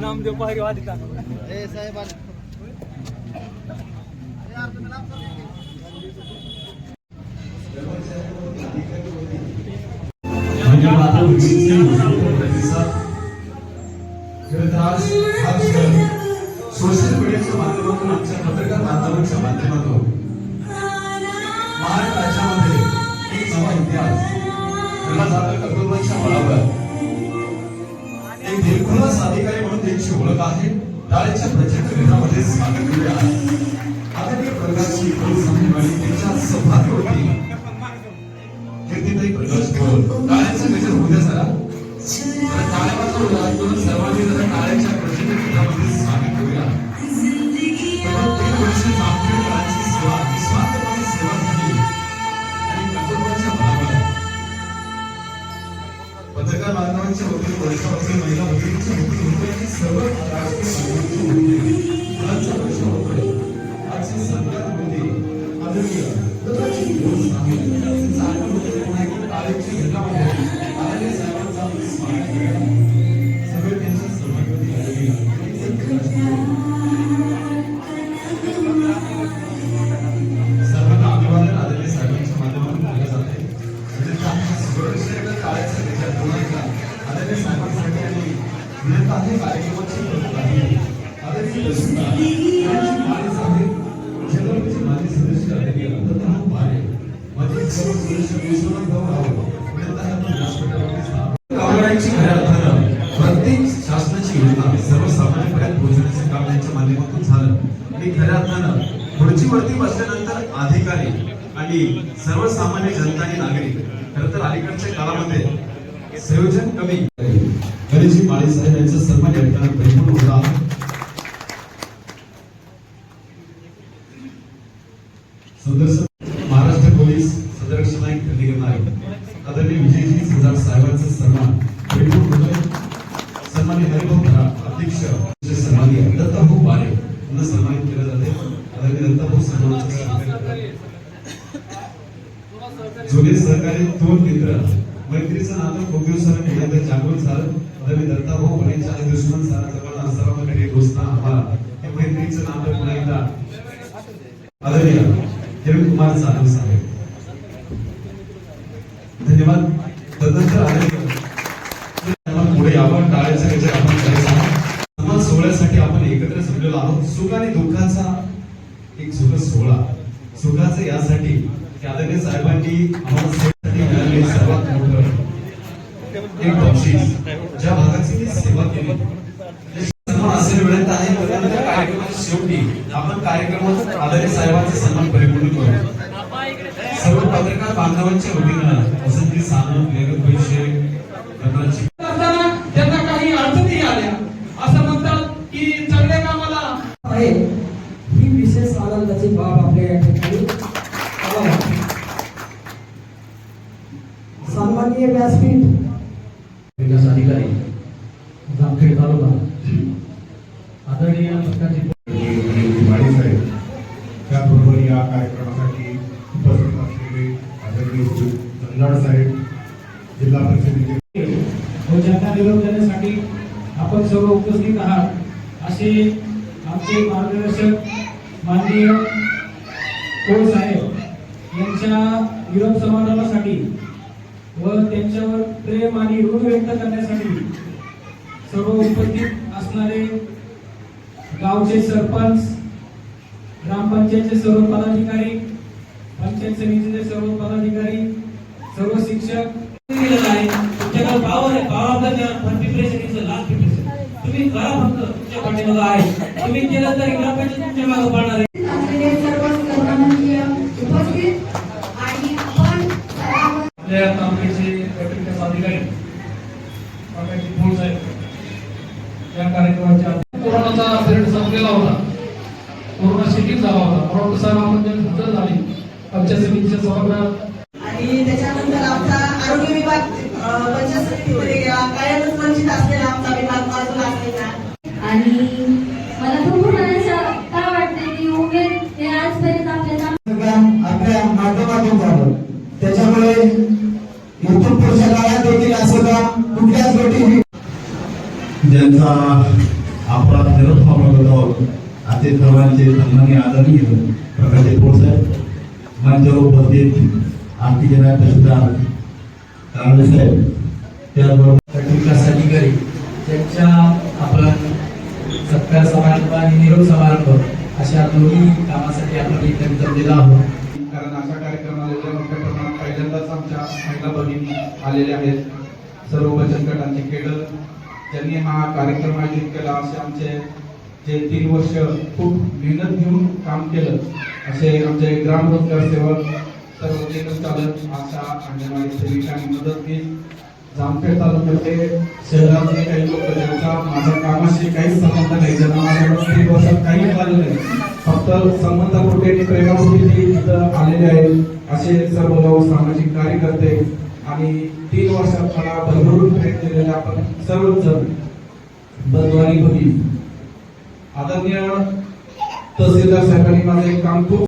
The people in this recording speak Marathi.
नामदेव तर आज हा क्षण सोशल मीडियाच्या माध्यमातून आमच्या पत्रकार बांधवांच्या माध्यमातून इतिहास घडला जातो बळावर एक दिलखुलास अधिकारी म्हणून त्यांची ओळख आहे प्रचंड आहे आदरणीय प्रकाशची त्यांच्या होती प्रकाश गोल टाळ्यांचा गजर जरा टाळ्या वाजवून करून सर्वांनी जरा टाळ्यांच्या प्रचंड गजरामध्ये स्वागत करूया महिलांच्या वतीने वर्षावरती महिला वतीने सर्व राजकीय बांधवांच्या आज कामगारांची खऱ्या अर्थानं प्रत्येक शासनाची योजना सर्वसामान्यांपर्यंत पोहोचण्याचे काम माध्यमातून झालं. आणि खऱ्या अर्थानं खुर्चीवरती बसल्यानंतर अधिकारी आणि सर्वसामान्य जनता आणि नागरिक खरं तर अलीकडच्या काळामध्ये संयोजन कमी गणेशजी माळी साहेब यांचा सन्मान या ठिकाणी परिपूर्ण होता सदस्य महाराष्ट्र पोलीस सदरक्षण नाईक खरेदी करणारे आदरणीय विजयजी सदार साहेबांचा सन्मान परिपूर्ण होतोय सन्मान्य हरिभाऊ खरा अध्यक्ष सन्मान्य दत्ताभाऊ बारे यांना सन्मानित केलं जाते. आदरणीय दत्ताभाऊ सन्मानाचा स्वीकार जुने सहकारी दोन मित्र मैत्रीचं नातं खूप दिवसानं पहिल्यांदा जागृत झालं रवी दत्ता भाऊ बनेचे आणि दुश्मन सारा जमाना सर्वांकडे दोस्ता आम्हाला. हे मैत्रीचं नातं पुन्हा एकदा. आदरणीय किरण कुमार जाधव साहेब. धन्यवाद. तदनंतर आदरणीय पुढे आपण टाळायचं गजर आपण करायचा सन्मान सोहळ्यासाठी आपण एकत्र जमलेलो आहोत. सुख आणि दुःखाचा एक सुख सोहळा. सुखाचं यासाठी की आदरणीय साहेबांनी आम्हाला एक बक्षीस ज्या भागाची मी सेवा केली. असे मिळत आहे कार्यक्रमाच्या शेवटी आपण कार्यक्रमात आदर्य साहेबांचा सन्मान परिपूर्ण करू. सर्व पत्रकार बांधवांच्या वतीनं वसंती सानप लेखक पैसे रत्नाची त्यांना काही अडचणी आल्या. असं म्हणतात की चांगल्या कामाला आहे. ही विशेष आनंदाची बाब आपल्या या ठिकाणी सन्माननीय व्यासपीठ विकास अधिकारी जामखेड तालुका आदरणीय पथकाचे माळी साहेब त्याचबरोबर या कार्यक्रमासाठी उपस्थित असलेले आदरणीय श्री साहेब जिल्हा परिषदेचे हो, व ज्यांना निरोप देण्यासाठी आपण सर्व उपस्थित आहात. असे आमचे मार्गदर्शक माननीय कोळ साहेब यांच्या निरोप समारंभासाठी व त्यांच्यावर प्रेम आणि ऋण व्यक्त करण्यासाठी सर्व उपस्थित असणारे गावचे सरपंच ग्रामपंचायतचे सर्व पदाधिकारी पंचायत समितीचे सर्व पदाधिकारी सर्व शिक्षक दिलेलं आहे तुमच्याकडे पावर आहे. Power preparation is last preparation तुम्ही करा फक्त. तुमच्या पाठीमागं आहे. तुम्ही केलं तर ग्रामपंचायत तुमच्या मागं पाडणार आहे. वाटतं साहेब आपण जर हजर झाली पंचायत समितीच्या सभागृहात आणि त्याच्यानंतर आमचा आरोग्य विभाग पंचायत समितीमध्ये गेला कायमच वंचित असलेला आमचा विभाग बाजूला असलेला आणि मला भरपूर का वाटते की उमेद हे आजपर्यंत आपल्याला सगळ्या आपल्या माध्यमातून झालं त्याच्यामुळे इथून पुढच्या काळात देखील असं काम कुठल्याच गोष्टी ज्यांचा अपराध निरोप पावला असे सर्वांचे सन्मान्य आदरणीय प्रकाशे साहेब मंचावर उपस्थित आरती जनात तहसीलदार कांबळे साहेब त्याचबरोबर विकास अधिकारी त्यांच्या आपण सत्कार समारंभ आणि निरोप समारंभ अशा दोन्ही कामासाठी आपण इथे जमलेलो आहोत. कारण अशा कार्यक्रमाला एवढ्या मोठ्या प्रमाणात पहिल्यांदाच आमच्या महिला भगिनी आलेल्या आहेत. सर्व बचत गटांचे केडर ज्यांनी हा कार्यक्रम आयोजित केला असे आमचे जे तीन वर्ष खूप मेहनत घेऊन काम केलं असे आमचे ग्रामरोजगार सेवक सर्व चालक आशा अंगणवाडी सेविकांनी मदत मदतनीस जामखेड तालुक्यातले शहरातले काही लोक ज्यांचा माझ्या कामाशी काहीच संबंध नाही ज्यांना माझ्याकडून तीन वर्षात काही मिळालं नाही फक्त संबंधापोटी आणि प्रेमापोटी ते इथं आलेले आहेत असे सर्व लोक सामाजिक कार्यकर्ते आणि तीन वर्षात मला भरभरून भेट दिलेले आपण सर्वच जण बदवारी होती. आदरणीय तहसीलदार साहेबांनी माझं एक काम खूप